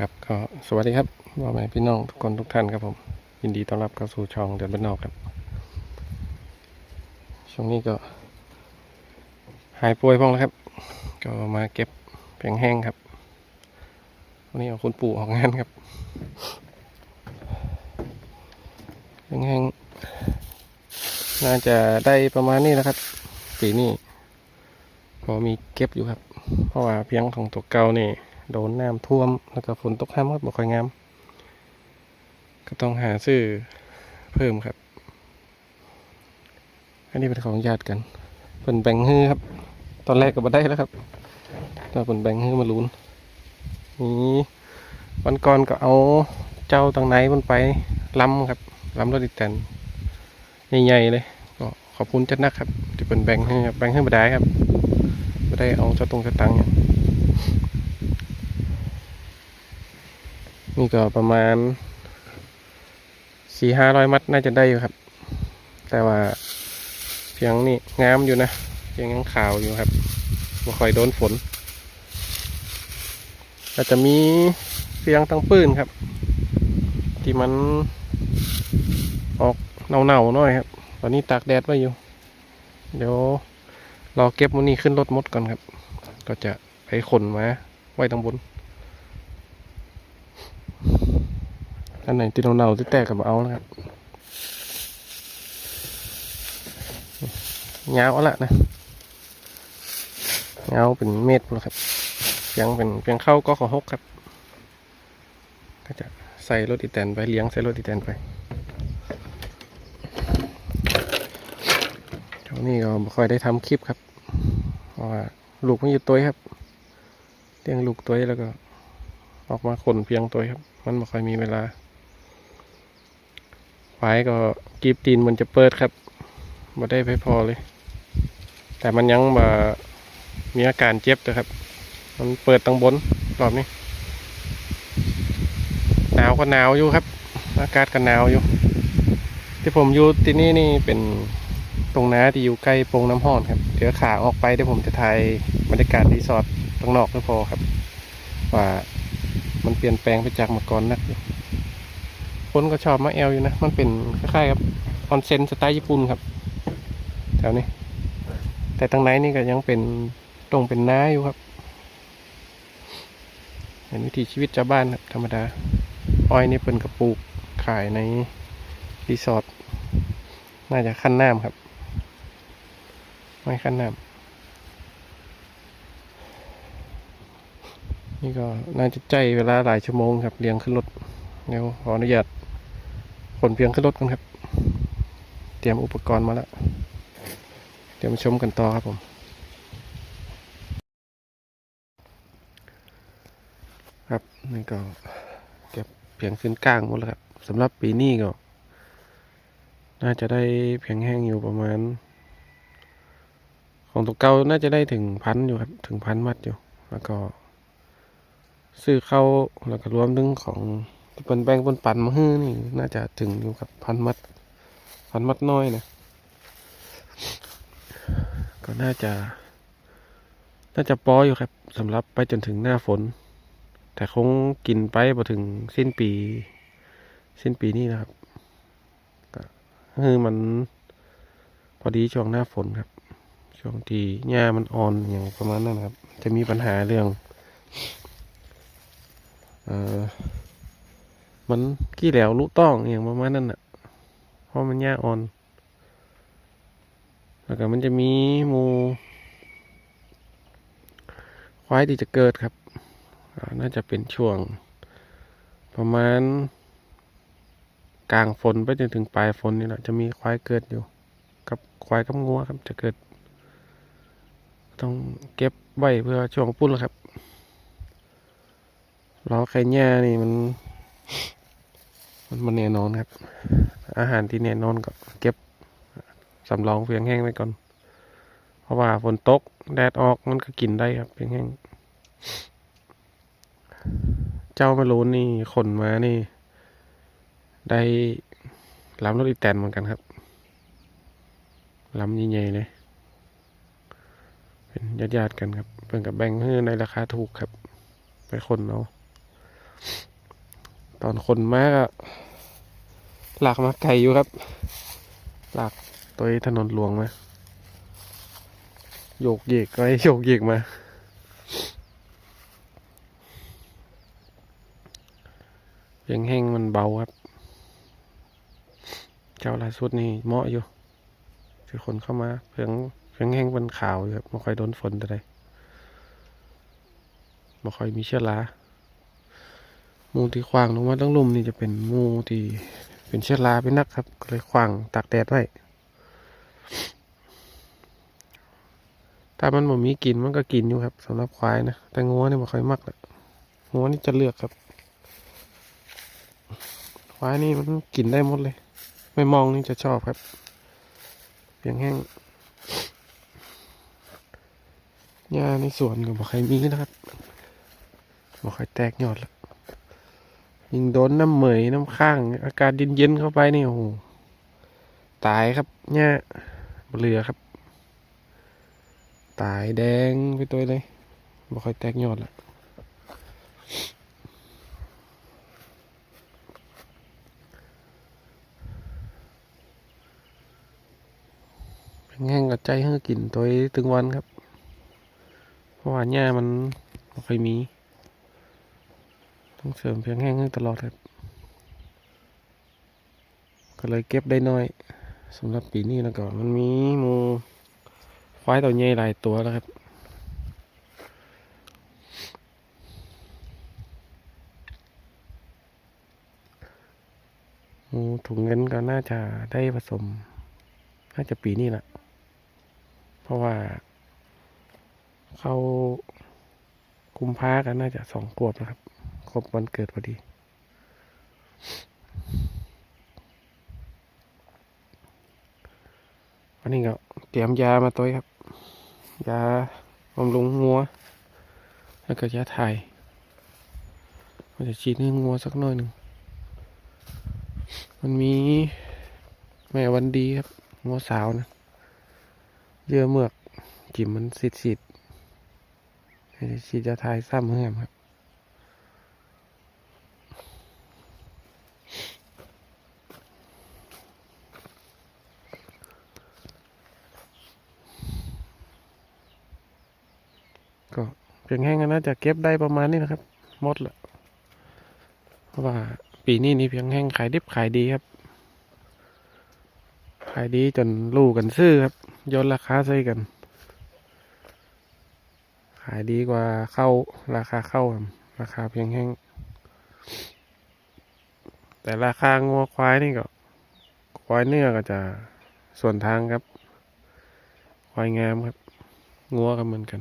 ครับก็สวัสดีครับพ่อแม่พี่น้องทุกคนทุกท่านครับผม ยินดีต้อนรับเข้าสู่ช่องเดินบ้านนอกครับ ช่วงนี้ก็ หายป่วยพ้องแล้วครับ ก็มาเก็บแผงแห้งครับ วันนี้เอาคุณปู่ออกงานครับแผงแห้งน่าจะได้ประมาณนี้นะครับ ปีนี้พอมีเก็บอยู่ครับ เพราะว่าเพียงของตัวเก่านี่ โดนน้ำท่วม แล้วก็ฝนตกห้ามครับบ่ค่อยงาม ก็ต้องหาซื้อเพิ่มครับ อันนี้เป็นของญาติกันเป็นแบ่งฮื้อครับ ตอนแรกก็บ่ได้แล้วครับแต่เป็นแบ่งฮื้อมาลุ้นนี่วันก่อนก็เอาเจ้าตังไหนมันไปล้ำครับล้ำรถดิแตนใหญ่ๆเลยก็ขอบคุณจัดนักครับที่เป็นแบ่งให้ครับแบ่งให้บ่ได้ครับบ่ได้เอาเจ้าตรงเจ้าตังเนี่ย นี่ก็ประมาณสี่ห้าร้อยมัดน่าจะได้อยู่ครับ แต่ว่าเพียงนี่งามอยู่นะเพียงยังขาวอยู่ครับไม่ค่อยโดนฝนอาจจะมีเพียงตั้งปืนครับ ที่มันออกเน่าๆหน่อยครับตอนนี้ตากแดดไว้อยู่ เดี๋ยวรอเก็บมันนี่ขึ้นรถมดก่อนครับ ก็จะไปขนมาไว้ตางบน อันไหนที่เน่าๆที่แตกกับเอานะครับยาวเอาละนะยาเป็นเมตรแล้วครับเพียงเป็นเพียงเข้าก็ขอหกครับ ก็จะใส่รถอีแตนไปเลี้ยงใส่รถอีแตนไปช่วงนี้ก็ไม่ค่อยได้ทำคลิปครับ เพราะว่าลูกมันอยู่ตัวครับเลี้ยงลูกตัวแล้วก็ ออกมาขนเพียงตัวครับ มันไม่ค่อยมีเวลา ไว้ก็กรีบตีนมันจะเปิดครับมาได้ไปพอเลย แต่มันยังมามีอาการเจ็บนะครับ มันเปิดตั้งบนรอบนี้ หนาวก็หนาวอยู่ครับ อากาศก็หนาวอยู่ ที่ผมอยู่ที่นี่นี่เป็นตรงน้าที่อยู่ใกล้โปงน้ำห้อนครับ เดี๋ยวขาออกไปเดี๋ยวผมจะถ่ายบรรยากาศรีสอร์ทตรงนอกก็พอครับ ว่ามันเปลี่ยนแปลงไปจากเมื่อก่อนนักอยู่ คนก็ชอบมาแอลอยู่นะ มันเป็นคล้ายๆกับออนเซ็นสไตล์ญี่ปุ่นครับแถวนี้ แต่ทางไหนนี่ก็ยังเป็นตรงเป็นน้าอยู่ครับเป็นวิถีชีวิตชาวบ้านครับธรรมดา อ้อยนี่เป็นกระปลูกขายในรีสอร์ทน่าจะขั้นน้ำครับ ไม่ขั้นน้ำนี่ก็น่าจะใจเวลาหลายชั่วโมงครับเลี้ยงขึ้นรถเดี๋ยวขออนุญาต ขนเพียงขึ้นรถกันครับ เตรียมอุปกรณ์มาแล้ว เดี๋ยวมาชมกันต่อครับผม ครับนี่ก็เก็บเพียงขึ้นกลางหมดแล้วครับสำหรับปีนี้ก็ น่าจะได้เพียงแห้งอยู่ประมาณ ของตัวเก่าน่าจะได้ถึงพันอยู่ครับ ถึงพันมัดอยู่ แล้วก็ ซื้อเข้าแล้วก็รวมถึงของ เป็นแบ่งเป็นปันมาฮื้อนี่ น่าจะถึงอยู่กับพันมัด พันมัดน้อยนะ ก็น่าจะ น่าจะปออยู่ครับสำหรับไปจนถึงหน้าฝน แต่คงกินไปพอถึงสิ้นปี สิ้นปีนี้นะครับ ก็คือมัน พอดีช่วงหน้าฝนครับ ช่วงที่หญ้ามันอ่อนอย่างประมาณนั้นครับ จะมีปัญหาเรื่อง เอ่อ มันกี้แหลวลุต้องอย่างประมาณนั้นน่ะ เพราะมันหญ้าอ่อน แล้วก็มันจะมีหมูควายที่จะเกิดครับ น่าจะเป็นช่วง ประมาณ กลางฝนไปจนถึงปลายฝนนี่แหละจะมีควายเกิดอยู่ กับควายกับงัวครับจะเกิด ต้องเก็บไว้เพื่อช่วงปุ้นแล้วครับล้อไข่แย่นี่มัน มันมันแน่นอนครับ อาหารที่แน่นอนก็เก็บสำรองเพียงแห้งไว้ก่อน เพราะว่าฝนตกแดดออกมันก็กินได้ครับเพียงแห้ง เจ้ามารูนนี่ขนมานี่ ได้ลำรถอีแตนเหมือนกันครับลำใหญ่ๆเลย เป็นญาติๆกันครับ เพิ่นกับแบ่งให้ในราคาถูกครับ ไปคนเอา ตอนคนมากอะหลากมาไกลอยู่ครับ หลากตัวถนนหลวงมาโยกเยกก็ให้โยกเยกมา เพียงแห้งมันเบาครับ เจ้าล่าสุดนี่เหมาะอยู่ที่คนเข้ามา เพียงเพียงแห้งเป็นขาวอยู่ครับไม่ค่อยโดนฝนแต่ใดไม่ค่อยมีเชื้อรา มูที่ขวางลงมาตั้งลุ่มนี่จะเป็นมูที่เป็นเชื้อราเป็นนักครับ ก็เลยขวางตากแดดไว้ ถ้ามันบ่มีกินมันก็กินอยู่ครับสำหรับควายนะ แต่งัวนี่ไม่ค่อยมักละงัวนี่จะเลือกครับ ควายนี่มันกินได้หมดเลย ไม่มองนี่จะชอบครับเพียงแห้งหญ้าในสวนก็บอใครมีนะครับบอใครแตกยอดแล้ว ยิงโดนน้ำเหมยน้ำข้าง อากาศเย็นๆเข้าไปนี่โอ้โหตายครับหญ้าเรือครับ ตายแดงไปตัวเลยบอกใครแตกยอดแล้วแห้งกับใจให้กินตัวตึงวันครับ เพราะว่าหญ้ามันไม่ค่อยมี ต้องเสริมเพียงแห้งให้ตลอดครับ ก็เลยเก็บได้น้อยสำหรับปีนี้แล้วก็มันมีมูควายตัวใหญ่หลายตัวแล้วครับมูถุงเงินก็น่าจะได้ผสม น่าจะปีนี้แหละ เพราะว่า เข้ากุมภากันน่าจะสองขวบนะครับ ครบวันเกิดพอดี วันนี้ก็เตรียมยามาตัวครับ ยาบำรุงงัว แล้วก็ยาถ่ายมันจะฉีดให้งัวสักหน่อยหนึ่ง มันมีแม่วันดีครับงัวสาวนะ เยื่อเมือก จิ๋มมันสิดๆให้ฉีดยาทายซ้ำเฮือมครับ ก็เพียงแห้งก็น่าจะเก็บได้ประมาณนี้นะครับหมดละเพราะว่าปีนี้นี่เพียงแห้งขายดิบขายดีครับ ขายดีจนลูกกันซื้อครับยนราคาใส่กัน ขายดีกว่าเข้าราคาเข้าครับราคาเพียงแห้ง แต่ราคางัวควายนี่ก็ ควายเนื้อก็จะส่วนทางครับ ควายงามครับ งัวก็เหมือนกัน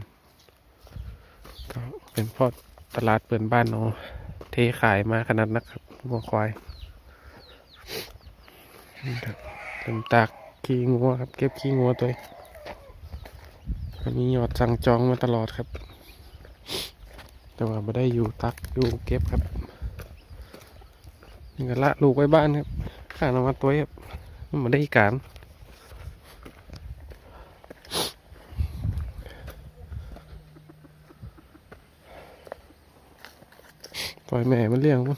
ก็เป็นพราะตลาดเปิดบ้านเนาะเทขายมาขนาดนักครับงัวควายครับเต็มตากขี้งัวครับ เก็บขี้งัวตัวอันนี้ยอดสั่งจองมาตลอดครับ แต่ว่าไม่ได้อยู่ตักอยู่เก็บครับนี่ก็ละลูกไว้บ้านครับข้างนมาตัวครับมันไม่ได้การ ปล่อยแม่มันเลี้ยงมัน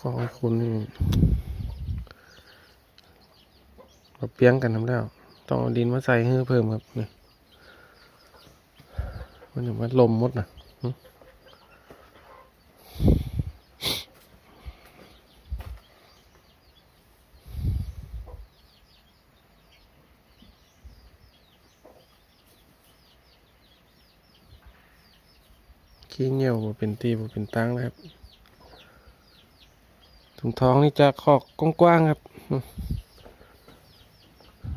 ขอให้คุณนี่เราเปียงกันทำแล้ว ต้องเอาดินมาใส่ให้เพิ่มครับนี่มันอยู่มันลมมดนะหึขี้ เป็นตีบ่เป็นตังนะครับถุงท้องนี่จะขอกกว้างๆครับ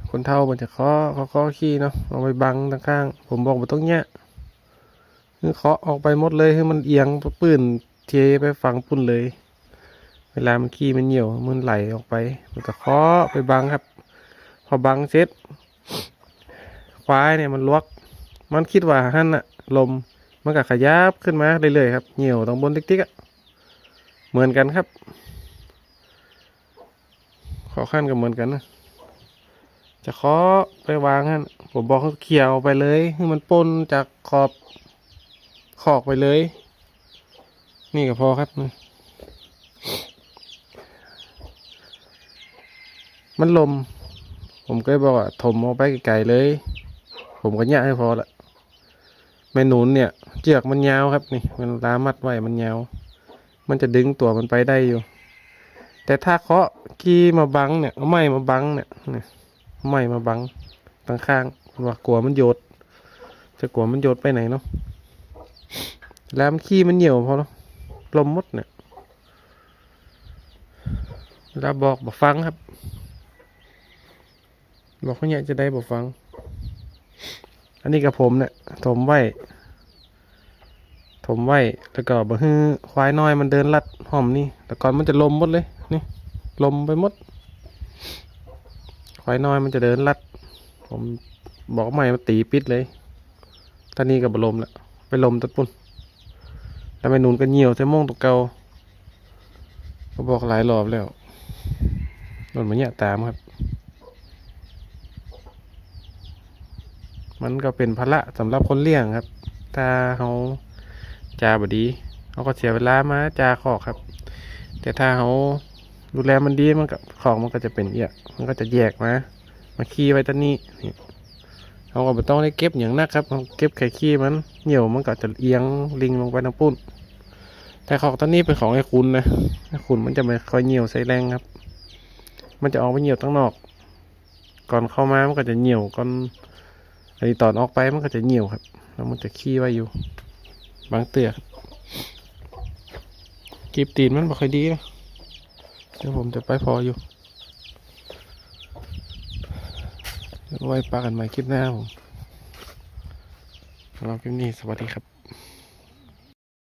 คนเท่ามันจะเคาะเคาะเคาะขี้เนาะเอาไปบังตางข้าง ผมบอกว่าต้องแยะคือเคาะออกไปหมดเลยให้มันเอียงปื้นเทไปฝังปุ่นเลย เวลามันขี้มันเหี่ยวมันไหลออกไป มันก็เคาะไปบังครับ พอบังเสร็จควายเนี่ยมันลวก มันคิดว่าหั่นอะลม มันก็ขยับขึ้นมาเรื่อยๆครับเหี่ยวตรงบนติ๊กๆอะเหมือนกันครับขอขั้นก็เหมือนกันนะจะเคาะไปวางฮะผมบอกเขาเขี่ยวไปเลยให้มันปนจากขอบขอกไปเลย นี่ก็พอครับมันลม ผมก็บอกว่าถมเอาไปไกลๆเลย ผมก็เนี่ให้พอละ แม่หนุนเนี่ยเจือกมันยาวครับนี่มันลามัดไว้มันยาว มันจะดึงตัวมันไปได้อยู่ แต่ถ้าเคาะกี้มาบังเนี่ยไม้มาบังเนี่ยไม้มาบังตั้งข้างว่ากลัวมันโยดจะกลัวมันโยดไปไหนเนาะแล้วมันขี้มันเหี่ยวพอเนาะลมมดเนี่ยแล้วบอกบอกฟังครับ บอกเขาเนี่ยจะได้บอกฟัง อันนี้กับผมเนี่ยถมไว้ถมไว้แล้วก็บ่ฮือควายน้อยมันเดินลัดหอมนี่แต่ก่อนมันจะลมหมดเลยนี่ลมไปหมด ควายน้อยมันจะเดินลัด ผมบอกใหม่มาตีปิดเลยตอนนี้กับบลมแล้วไปลมตัดปุ่นแล้วไปหนุนกันเหี่ยวใส่ม่งตัวเก่าก็บอกหลายรอบแล้วนนมาเนี่ยตามครับ มันก็เป็นภาระสำหรับคนเลี้ยงครับ ถ้าเขาจาบดีเขาก็เสียเวลามาจาขอกครับ แต่ถ้าเขาดูแลมันดีมันก็ของมันก็จะเป็นเอียมันก็จะแยกมามาขี้ไว้ตอนนี้นี่เขาก็ไม่ต้องได้เก็บอย่างนักครับเก็บไข่ขี้มันเหี่ยวมันก็จะเอียงลิงลงไปทางปุ้น แต่ของตอนนี้เป็นของไอ้คุณนะไอ้คุณมันจะไม่ค่อยเหนียวใส่แรงครับ มันจะออกไปเหนียวตั้งนอก ก่อนเข้ามามันก็จะเหนียวก่อน อันนี้ตอนออกไปมันก็จะเหี่ยวครับ แล้วมันจะขี้ไว้อยู่ บางเตือกรีบตีนมันไม่ค่อยดีนะเดี๋ยวผมจะไปพออยู่ ไว้ปากันใหม่คลิปหน้าผมสำหรับคลิปนี้สวัสดีครับ